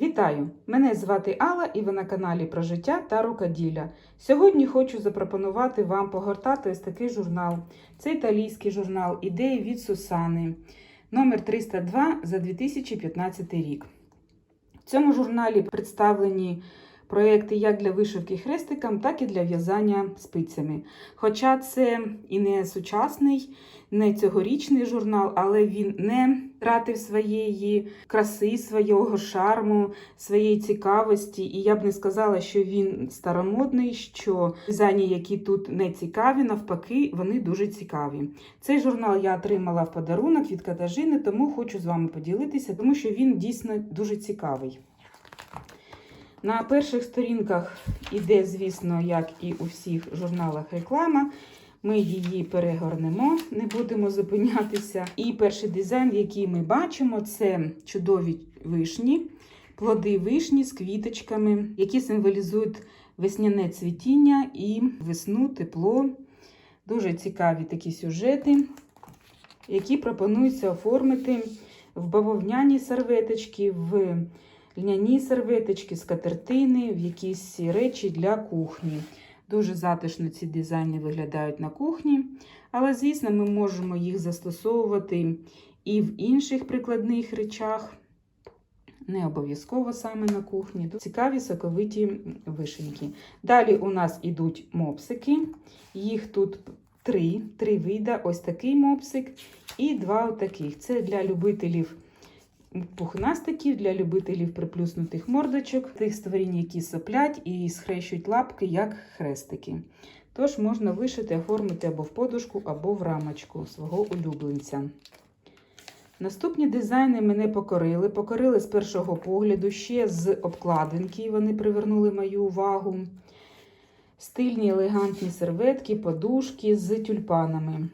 Вітаю! Мене звати Алла і ви на каналі про життя та рукоділля. Сьогодні хочу запропонувати вам погортати ось такий журнал. Це італійський журнал Ідеї від Сусани, номер 302 за 2015 рік. В цьому журналі представлені проекти як для вишивки хрестиком, так і для в'язання спицями. Хоча це і не сучасний, не цьогорічний журнал, але він не втратив своєї краси, свого шарму, своєї цікавості. І я б не сказала, що він старомодний, що дизайні, які тут не цікаві, навпаки, вони дуже цікаві. Цей журнал я отримала в подарунок від Катажини, тому хочу з вами поділитися, тому що він дійсно дуже цікавий. На перших сторінках іде, звісно, як і у всіх журналах реклама. Ми її перегорнемо, не будемо зупинятися. І перший дизайн, який ми бачимо, це чудові вишні, плоди вишні з квіточками, які символізують весняне цвітіння і весну, тепло. Дуже цікаві такі сюжети, які пропонуються оформити в бавовняні серветочки, в льняні серветочки, скатертини, в якісь речі для кухні. Дуже затишно ці дизайни виглядають на кухні, але, звісно, ми можемо їх застосовувати і в інших прикладних речах. Не обов'язково саме на кухні. Цікаві соковиті вишеньки. Далі у нас ідуть мопсики. Їх тут три, три вида. Ось такий мопсик і два отаких. Це для любителів пухнастиків, для любителів приплюснутих мордочок, тих створінь, які соплять і схрещують лапки, як хрестики. Тож можна вишити, оформити або в подушку, або в рамочку свого улюбленця. Наступні дизайни мене покорили. Покорили з першого погляду, ще з обкладинки. Вони привернули мою увагу. Стильні елегантні серветки, подушки з тюльпанами.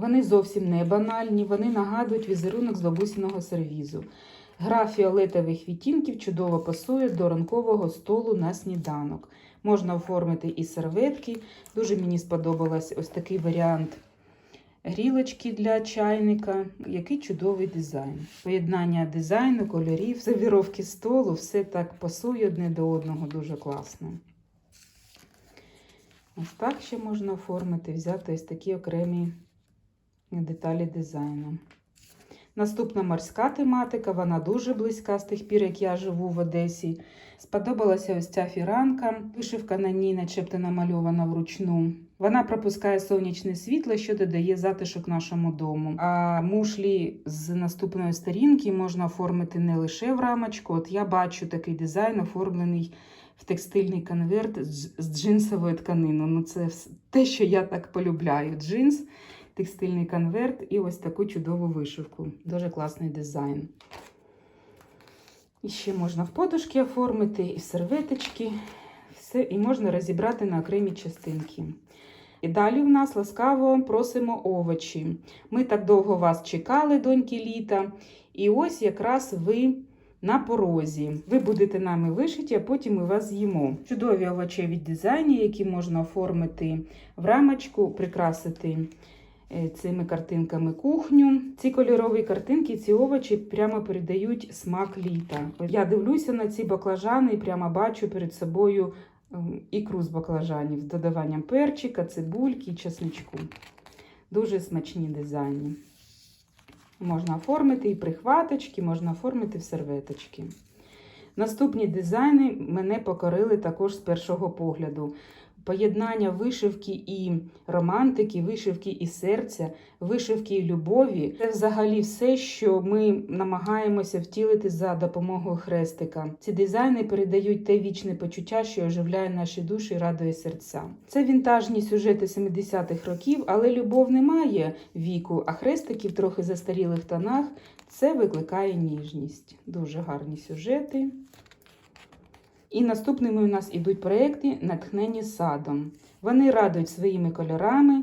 Вони зовсім не банальні, вони нагадують візерунок з бабусіного сервізу. Гра фіолетових відтінків чудово пасує до ранкового столу на сніданок. Можна оформити і серветки. Дуже мені сподобалось ось такий варіант грілочки для чайника. Який чудовий дизайн. Поєднання дизайну, кольорів, сервіровки столу, все так пасує одне до одного, дуже класно. Ось так ще можна оформити, взяти ось такі окремі деталі дизайну. Наступна морська тематика, вона дуже близька з тих пір, як я живу в Одесі. Сподобалася ось ця фіранка, вишивка на ній, начебто намальована вручну. Вона пропускає сонячне світло, що додає затишок нашому дому. А мушлі з наступної сторінки можна оформити не лише в рамочку. От я бачу такий дизайн, оформлений в текстильний конверт з джинсової тканини. Ну, це те, що я так полюбляю. Джинс текстильний конверт і ось таку чудову вишивку. Дуже класний дизайн. І ще можна в подушки оформити, і серветочки, все, і можна розібрати на окремі частинки. І далі в нас ласкаво просимо овочі. Ми так довго вас чекали, доньки літа, і ось якраз ви на порозі. Ви будете нами вишиті, а потім ми вас з'їмо. Чудові овочеві дизайні, які можна оформити в рамочку, прикрасити цими картинками кухню. Ці кольорові картинки, ці овочі прямо передають смак літа. Я дивлюся на ці баклажани і прямо бачу перед собою ікру з баклажанів з додаванням перчика, цибульки і чесничку. Дуже смачні дизайни. Можна оформити і прихваточки, можна оформити в серветочки. Наступні дизайни мене покорили також з першого погляду. Поєднання вишивки і романтики, вишивки і серця, вишивки і любові це взагалі все, що ми намагаємося втілити за допомогою хрестика. Ці дизайни передають те вічне почуття, що оживляє наші душі і радує серця. Це вінтажні сюжети 70-х років, але любов не має віку, а хрестики в трохи застарілих тонах це викликає ніжність. Дуже гарні сюжети. І наступними у нас ідуть проекти, натхнені садом. Вони радують своїми кольорами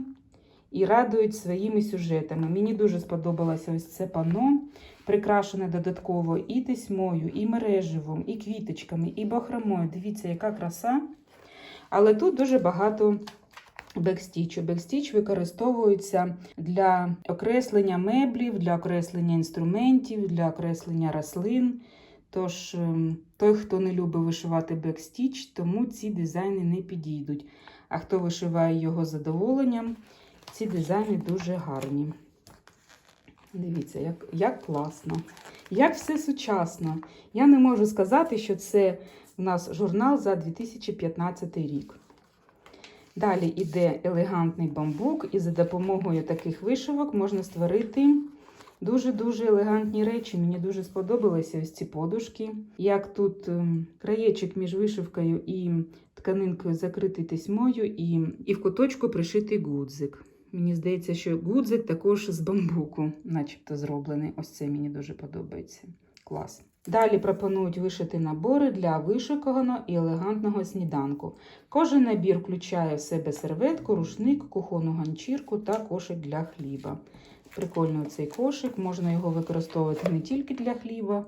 і радують своїми сюжетами. Мені дуже сподобалося ось це пано, прикрашене додатково і тесьмою, і мереживом, і квіточками, і бахромою. Дивіться, яка краса. Але тут дуже багато бекстічу. Бекстіч використовується для окреслення меблів, для окреслення інструментів, для окреслення рослин. Тож, ем, той, хто не любить вишивати бекстіч, тому ці дизайни не підійдуть. А хто вишиває його задоволенням, ці дизайни дуже гарні. Дивіться, як, як класно, як все сучасно. Я не можу сказати, що це у нас журнал за 2015 рік. Далі йде елегантний бамбук, і за допомогою таких вишивок можна створити дуже-дуже елегантні речі. Мені дуже сподобалися ось ці подушки. Як тут краєчик краєчок між вишивкою і тканинкою закритий тесьмою, і, і в куточку пришитий гудзик. Мені здається, що гудзик також з бамбуку, начебто зроблений. Ось це мені дуже подобається. Клас. Далі пропонують вишити набори для вишиканого і елегантного сніданку. Кожен набір включає в себе серветку, рушник, кухонну ганчірку та кошик для хліба. Прикольно цей кошик, можна його використовувати не тільки для хліба,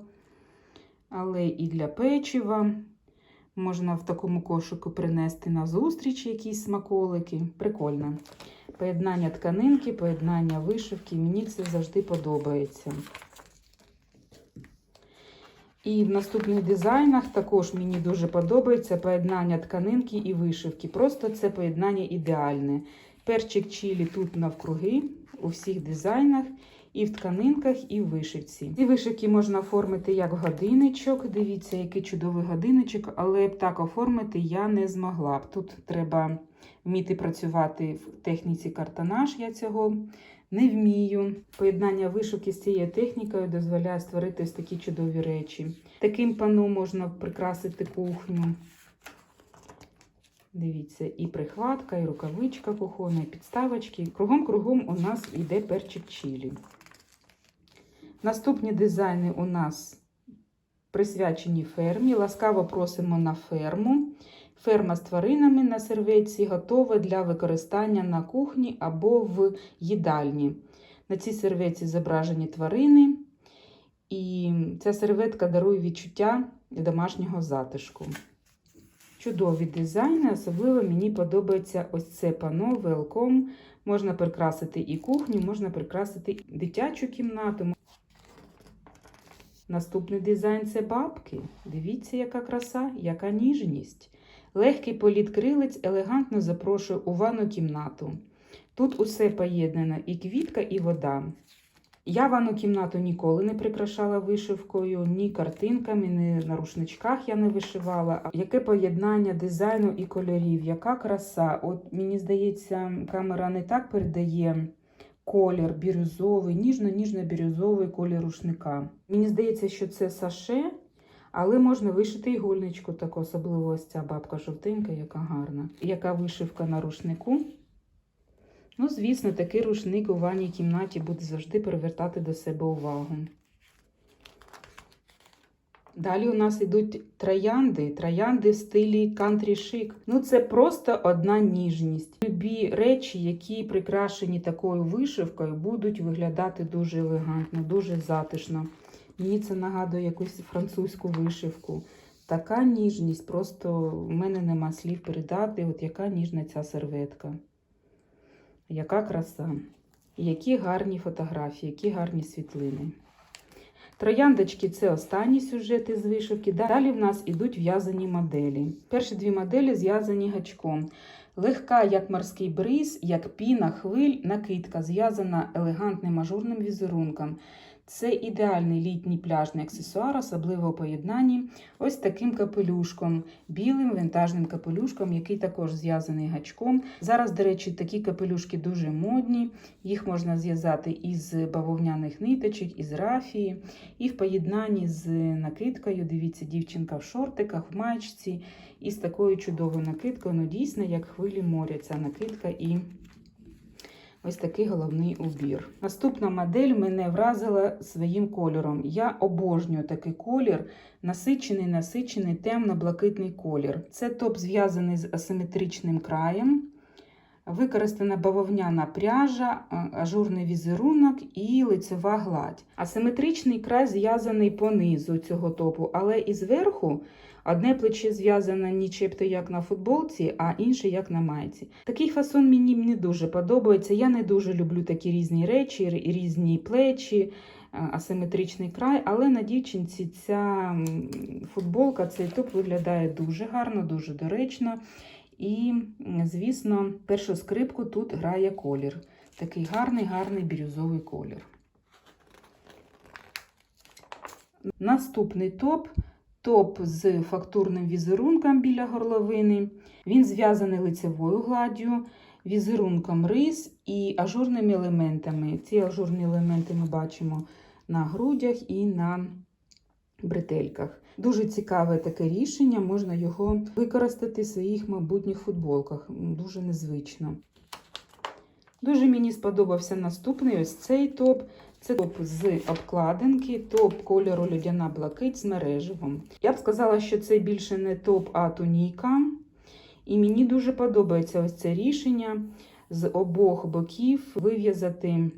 але і для печива. Можна в такому кошику принести на зустріч якісь смаколики. Прикольно. Поєднання тканинки, поєднання вишивки. Мені це завжди подобається. І в наступних дизайнах також мені дуже подобається поєднання тканинки і вишивки. Просто це поєднання ідеальне. Перчик чилі тут навкруги, у всіх дизайнах, і в тканинках, і в вишивці. Ці вишивки можна оформити як годинничок. Дивіться, який чудовий годинничок, але б так оформити я не змогла б. Тут треба вміти працювати в техніці картонаж. Я цього не вмію. Поєднання вишивки з цією технікою дозволяє створити ось такі чудові речі. Таким пану можна прикрасити кухню. Дивіться, і прихватка, і рукавичка кухонна, і підставочки. Кругом-кругом у нас йде перчик чилі. Наступні дизайни у нас присвячені фермі. Ласкаво просимо на ферму. Ферма з тваринами на серветці готова для використання на кухні або в їдальні. На цій серветці зображені тварини, і ця серветка дарує відчуття домашнього затишку. Чудові дизайни, особливо мені подобається ось це пано Welcome. Можна прикрасити і кухню, можна прикрасити і дитячу кімнату. Наступний дизайн це бабки. Дивіться, яка краса, яка ніжність. Легкий політ крилець елегантно запрошує у ванну кімнату. Тут усе поєднано і квітка, і вода. Я ванну кімнату ніколи не прикрашала вишивкою, ні картинками, ні на рушничках я не вишивала. Яке поєднання дизайну і кольорів, яка краса. От мені здається, камера не так передає колір бірюзовий, ніжно-ніжно-бірюзовий колір рушника. Мені здається, що це саше, але можна вишити ігольничку, таку особливо ось ця бабка жовтенька, яка гарна. Яка вишивка на рушнику. Ну, звісно, такий рушник у ванній кімнаті буде завжди привертати до себе увагу. Далі у нас йдуть троянди, троянди в стилі кантрі шик. Ну, це просто одна ніжність. Любі речі, які прикрашені такою вишивкою, будуть виглядати дуже елегантно, дуже затишно. Мені це нагадує якусь французьку вишивку. Така ніжність, просто в мене нема слів передати, от яка ніжна ця серветка. Яка краса. Які гарні фотографії, які гарні світлини. Трояндочки це останні сюжети з вишивки. Далі в нас ідуть в'язані моделі. Перші дві моделі зв'язані гачком. Легка, як морський бриз, як піна, хвиль, накидка, зв'язана елегантним ажурним візерунком. Це ідеальний літній пляжний аксесуар, особливо у поєднанні ось таким капелюшком, білим вінтажним капелюшком, який також зв'язаний гачком. Зараз, до речі, такі капелюшки дуже модні. Їх можна зв'язати із бавовняних ниточок, із рафії, і в поєднанні з накидкою. Дивіться, дівчинка в шортиках, в маєчці, і з такою чудовою накидкою. Ну, дійсно, як хвилі моря, ця накидка і. Ось такий головний убір. Наступна модель мене вразила своїм кольором. Я обожнюю такий колір, насичений, насичений, темно-блакитний колір. Це топ зв'язаний з асиметричним краєм. Використана бавовняна пряжа, ажурний візерунок і лицева гладь. Асиметричний край зв'язаний по низу цього топу, але і зверху Одне плече зв'язане нічебто як на футболці, а інше як на майці. Такий фасон мені не дуже подобається. Я не дуже люблю такі різні речі, різні плечі, е, асиметричний край, але на дівчинці ця футболка, цей топ виглядає дуже гарно, дуже доречно. І, звісно, першу скрипку тут грає колір. Такий гарний, гарний бірюзовий колір. Наступний топ топ з фактурним візерунком біля горловини. Він зв'язаний лицевою гладдю, візерунком рис і ажурними елементами. Ці ажурні елементи ми бачимо на грудях і на бретельках. Дуже цікаве таке рішення, можна його використати в своїх майбутніх футболках. Дуже незвично. Дуже мені сподобався наступний ось цей топ. Це топ з обкладинки, топ кольору льодяна блакить з мереживом. Я б сказала, що це більше не топ, а туніка. І мені дуже подобається ось це рішення з обох боків вив'язати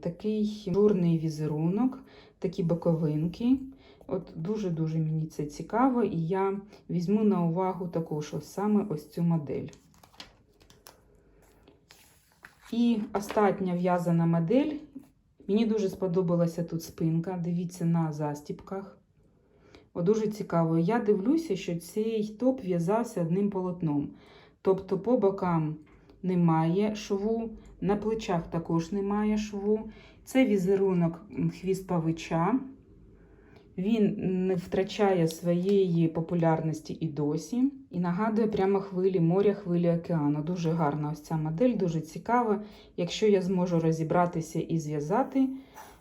такий журний візерунок, такі боковинки. От дуже-дуже мені це цікаво, і я візьму на увагу також ось саме ось цю модель. І остання в'язана модель. Мені дуже сподобалася тут спинка. Дивіться на застіпках. О, дуже цікаво. Я дивлюся, що цей топ в'язався одним полотном. Тобто по бокам немає шву, на плечах також немає шву. Це візерунок хвіст павича. Він не втрачає своєї популярності і досі. І нагадує прямо хвилі моря, хвилі океану. Дуже гарна ось ця модель, дуже цікава. Якщо я зможу розібратися і зв'язати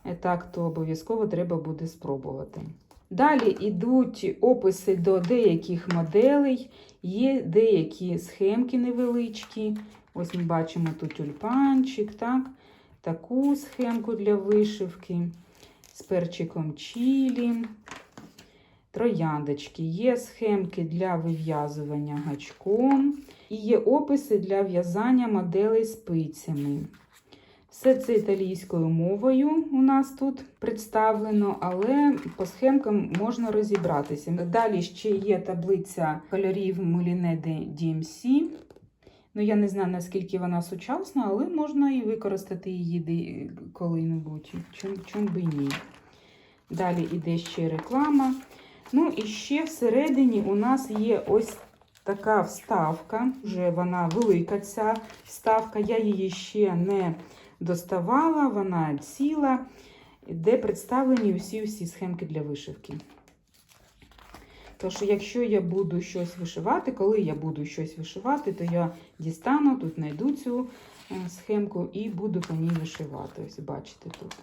е, так, то обов'язково треба буде спробувати. Далі йдуть описи до деяких моделей, є деякі схемки невеличкі. Ось ми бачимо тут тюльпанчик, так? таку схемку для вишивки з перчиком чілі. Трояндочки, є схемки для вив'язування гачком, і є описи для в'язання моделей спицями. Все це італійською мовою у нас тут представлено, але по схемкам можна розібратися. Далі ще є таблиця кольорів de DMC. Ну, я не знаю, наскільки вона сучасна, але можна і використати її коли-небудь. Чом, чом би ні. Далі іде ще реклама. Ну і ще всередині у нас є ось така вставка. Вже вона велика ця вставка. Я її ще не доставала, вона ціла, де представлені усі усі схемки для вишивки. Тож, якщо я буду щось вишивати, коли я буду щось вишивати, то я дістану, тут знайду цю е, схемку і буду по ній вишивати. Ось бачите тут.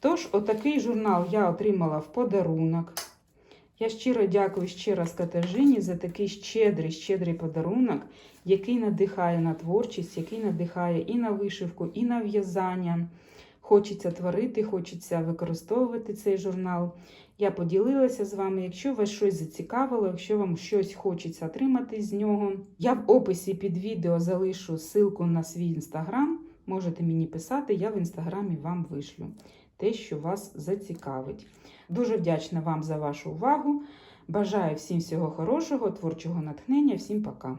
Тож, отакий журнал я отримала в подарунок. Я щиро дякую ще раз Катажині за такий щедрий, щедрий подарунок, який надихає на творчість, який надихає і на вишивку, і на в'язання. Хочеться творити, хочеться використовувати цей журнал. Я поділилася з вами. Якщо вас щось зацікавило, якщо вам щось хочеться отримати з нього, я в описі під відео залишу ссылку на свій інстаграм. Можете мені писати, я в інстаграмі вам вишлю те, що вас зацікавить. Дуже вдячна вам за вашу увагу. Бажаю всім всього хорошого, творчого натхнення. Всім пока!